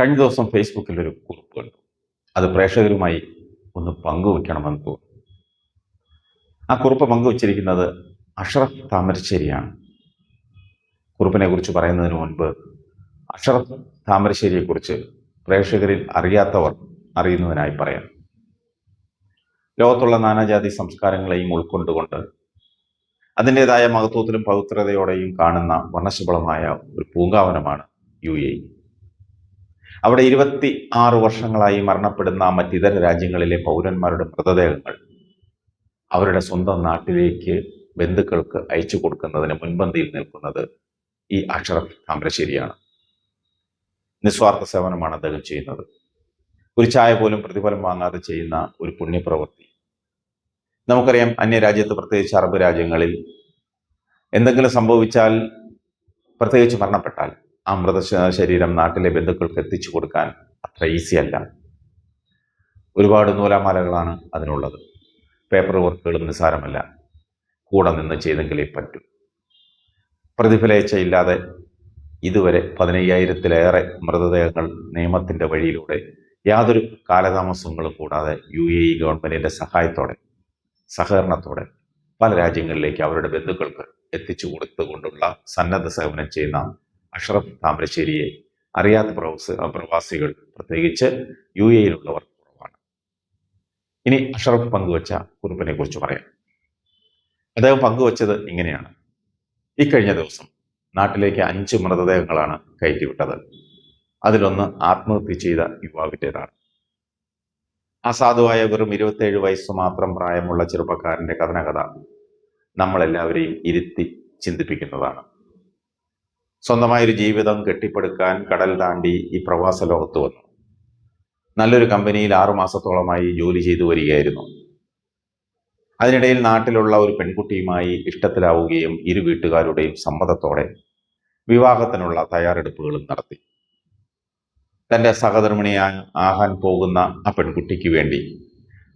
കഴിഞ്ഞ ദിവസം ഫേസ്ബുക്കിൽ ഒരു കുറിപ്പ് കണ്ടു. അത് പ്രേക്ഷകരുമായി ഒന്ന് പങ്കുവെക്കണമെന്ന് തോന്നുന്നു ആ കുറിപ്പ് പങ്കുവച്ചിരിക്കുന്നത് അഷറഫ് താമരശ്ശേരിയാണ്. കുറിപ്പിനെ കുറിച്ച് പറയുന്നതിന് മുൻപ് അഷറഫ് താമരശ്ശേരിയെക്കുറിച്ച് പ്രേക്ഷകരിൽ അറിയാത്തവർ അറിയുന്നതിനായി പറയാം. ലോകത്തുള്ള നാനാജാതി സംസ്കാരങ്ങളെയും ഉൾക്കൊണ്ടുകൊണ്ട് അതിന്റെതായ മഹത്വത്തിലും പവിത്രതയോടെയും കാണുന്ന വർണശബളമായ ഒരു പൂങ്കാവനമാണ് യു എ. അവിടെ ഇരുപത്തി ആറ് വർഷങ്ങളായി മരണപ്പെടുന്ന മറ്റിതര രാജ്യങ്ങളിലെ പൗരന്മാരുടെ മൃതദേഹങ്ങൾ അവരുടെ സ്വന്തം നാട്ടിലേക്ക് ബന്ധുക്കൾക്ക് അയച്ചു കൊടുക്കുന്നതിന് മുൻപന്തിയിൽ നിൽക്കുന്നത് ഈ അഷറഫ് താമരശ്ശേരിയാണ്. നിസ്വാർത്ഥ സേവനമാണ് അദ്ദേഹം ചെയ്യുന്നത്. ഒരു ചായ പോലും പ്രതിഫലം വാങ്ങാതെ ചെയ്യുന്ന ഒരു പുണ്യപ്രവൃത്തി. നമുക്കറിയാം അന്യരാജ്യത്ത് പ്രത്യേകിച്ച് അറബ് രാജ്യങ്ങളിൽ എന്തെങ്കിലും സംഭവിച്ചാൽ പ്രത്യേകിച്ച് മരണപ്പെട്ടാൽ ആ മൃത ശരീരം നാട്ടിലെ ബന്ധുക്കൾക്ക് എത്തിച്ചു കൊടുക്കാൻ അത്ര ഈസി അല്ല. ഒരുപാട് നൂലാമാലകളാണ് അതിനുള്ളത്. പേപ്പർ വർക്കുകളും നിസ്സാരമല്ല. കൂടെ നിന്ന് ചെയ്തെങ്കിലേ പറ്റൂ. പ്രതിഫലേച്ഛയില്ലാതെ ഇതുവരെ പതിനയ്യായിരത്തിലേറെ മൃതദേഹങ്ങൾ നിയമത്തിന്റെ വഴിയിലൂടെ യാതൊരു കാലതാമസങ്ങളും കൂടാതെ യു എ ഇ ഗവൺമെന്റിന്റെ സഹായത്തോടെ സഹകരണത്തോടെ പല രാജ്യങ്ങളിലേക്ക് അവരുടെ ബന്ധുക്കൾക്ക് എത്തിച്ചു കൊടുത്തുകൊണ്ടുള്ള സന്നദ്ധ സേവനം ചെയ്യുന്ന അഷ്റഫ് താമരശ്ശേരിയെ അറിയാത്ത പ്രവാസ പ്രവാസികൾ പ്രത്യേകിച്ച് യു എയിലുള്ളവർ കുറവാണ്. ഇനി അഷ്റഫ് പങ്കുവച്ച കുറിപ്പിനെ കുറിച്ച് പറയാം. അദ്ദേഹം പങ്കുവച്ചത് ഇങ്ങനെയാണ്. ഇക്കഴിഞ്ഞ ദിവസം നാട്ടിലേക്ക് അഞ്ച് മൃതദേഹങ്ങളാണ് കയറ്റിവിട്ടത്. അതിലൊന്ന് ആത്മഹത്യ ചെയ്ത യുവാവിന്റെതാണ്. അസാധുവായ വെറും ഇരുപത്തേഴ് വയസ്സ് മാത്രം പ്രായമുള്ള ചെറുപ്പക്കാരന്റെ കഥനകഥ നമ്മളെല്ലാവരെയും ഇരുത്തി ചിന്തിപ്പിക്കുന്നതാണ്. സ്വന്തമായൊരു ജീവിതം കെട്ടിപ്പടുക്കാൻ കടൽ താണ്ടി ഈ പ്രവാസ ലോകത്ത് വന്നു. നല്ലൊരു കമ്പനിയിൽ ആറുമാസത്തോളമായി ജോലി ചെയ്തു വരികയായിരുന്നു. അതിനിടയിൽ നാട്ടിലുള്ള ഒരു പെൺകുട്ടിയുമായി ഇഷ്ടത്തിലാവുകയും ഇരു വീട്ടുകാരുടെയും സമ്മതത്തോടെ വിവാഹത്തിനുള്ള തയ്യാറെടുപ്പുകളും നടത്തി. തന്റെ സഹധർമ്മിണിയായി ആകാൻ പോകുന്ന ആ പെൺകുട്ടിക്ക് വേണ്ടി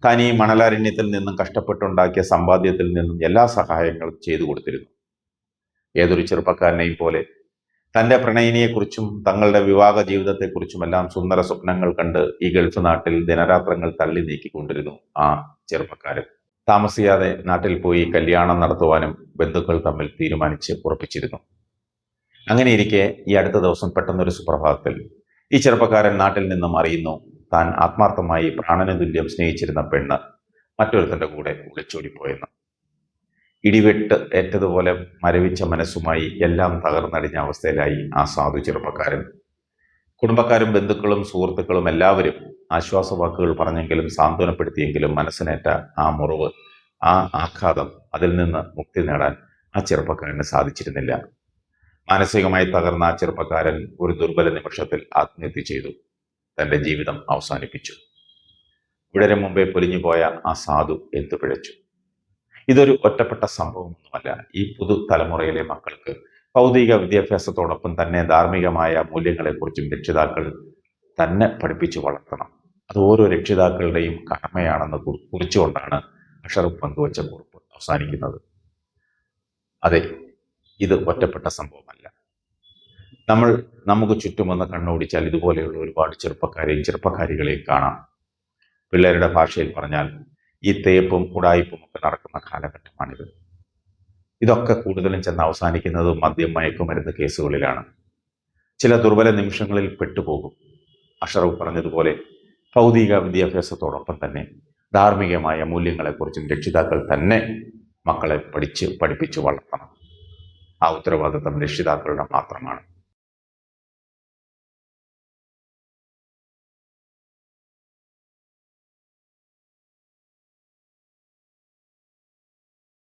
താൻ ഈ മണലാരണ്യത്തിൽ നിന്നും കഷ്ടപ്പെട്ടുണ്ടാക്കിയ സമ്പാദ്യത്തിൽ നിന്നും എല്ലാ സഹായങ്ങളും ചെയ്തു കൊടുത്തിരുന്നു. ഏതൊരു ചെറുപ്പക്കാരനെയും പോലെ തന്റെ പ്രണയിനിയെക്കുറിച്ചും തങ്ങളുടെ വിവാഹ ജീവിതത്തെക്കുറിച്ചുമെല്ലാം സുന്ദര സ്വപ്നങ്ങൾ കണ്ട് ഈ ഗൾഫ് നാട്ടിൽ ദിനരാത്രങ്ങൾ തള്ളി നീക്കിക്കൊണ്ടിരുന്നു ആ ചെറുപ്പക്കാരൻ. താമസിയാതെ നാട്ടിൽ പോയി കല്യാണം നടത്തുവാനും ബന്ധുക്കൾ തമ്മിൽ തീരുമാനിച്ച് ഉറപ്പിച്ചിരുന്നു. അങ്ങനെയിരിക്കെ ഈ അടുത്ത ദിവസം പെട്ടെന്നൊരു സുപ്രഭാതത്തിൽ ഈ ചെറുപ്പക്കാരൻ നാട്ടിൽ നിന്നും അറിയുന്നു താൻ ആത്മാർത്ഥമായി പ്രാണന തുല്യം സ്നേഹിച്ചിരുന്ന പെണ്ണ് മറ്റൊരുത്തന്റെ കൂടെ ഒളിച്ചോടിപ്പോയെന്ന്. ഇടിവെട്ട് ഏറ്റതുപോലെ മരവിച്ച മനസ്സുമായി എല്ലാം തകർന്നടിഞ്ഞ അവസ്ഥയിലായി ആ സാധു ചെറുപ്പക്കാരൻ. കുടുംബക്കാരും ബന്ധുക്കളും സുഹൃത്തുക്കളും എല്ലാവരും ആശ്വാസവാക്കുകൾ പറഞ്ഞെങ്കിലും സാന്ത്വനപ്പെടുത്തിയെങ്കിലും മനസ്സിനേറ്റ ആ മുറിവ് ആ ആഘാതം അതിൽ നിന്ന് മുക്തി നേടാൻ ആ ചെറുപ്പക്കാരന് സാധിച്ചിരുന്നില്ല. മാനസികമായി തകർന്ന ആ ചെറുപ്പക്കാരൻ ഒരു ദുർബല നിമിഷത്തിൽ ആത്മഹത്യ ചെയ്തു. തന്റെ ജീവിതം അവസാനിപ്പിച്ചു. വിടരെ മുമ്പേ പൊലിഞ്ഞുപോയ ആ സാധു എന്തു പിഴച്ചു? ഇതൊരു ഒറ്റപ്പെട്ട സംഭവമൊന്നുമല്ല. ഈ പുതു തലമുറയിലെ മക്കൾക്ക് ഭൗതിക വിദ്യാഭ്യാസത്തോടൊപ്പം തന്നെ ധാർമ്മികമായ മൂല്യങ്ങളെക്കുറിച്ചും രക്ഷിതാക്കൾ തന്നെ പഠിപ്പിച്ചു വളർത്തണം. അത് ഓരോ രക്ഷിതാക്കളുടെയും കടമയാണെന്ന് കുറി- കുറിച്ചുകൊണ്ടാണ് അഷറഫ് പങ്കുവച്ച കുറിപ്പ് അവസാനിക്കുന്നത്. അതെ ഇത് ഒറ്റപ്പെട്ട സംഭവമല്ല. നമ്മൾ നമുക്ക് ചുറ്റുമെന്ന് കണ്ണോടിച്ചാൽ ഇതുപോലെയുള്ള ഒരുപാട് ചെറുപ്പക്കാരെയും ചെറുപ്പക്കാരികളെയും കാണാം. പിള്ളേരുടെ ഭാഷയിൽ പറഞ്ഞാൽ ഈ തേപ്പും ഉടായ്പും ഒക്കെ നടക്കുന്ന കാലഘട്ടമാണിത്. ഇതൊക്കെ കൂടുതലും ചെന്ന് അവസാനിക്കുന്നത് മദ്യം മയക്കുമരുന്ന് കേസുകളിലാണ്. ചില ദുർബല നിമിഷങ്ങളിൽ പെട്ടുപോകും. അഷറഫ് പറഞ്ഞതുപോലെ ഭൗതിക വിദ്യാഭ്യാസത്തോടൊപ്പം തന്നെ ധാർമ്മികമായ മൂല്യങ്ങളെക്കുറിച്ചും രക്ഷിതാക്കൾ തന്നെ മക്കളെ പഠിച്ച് പഠിപ്പിച്ച് വളർത്തണം. ആ ഉത്തരവാദിത്തം രക്ഷിതാക്കളുടെ മാത്രമാണ്.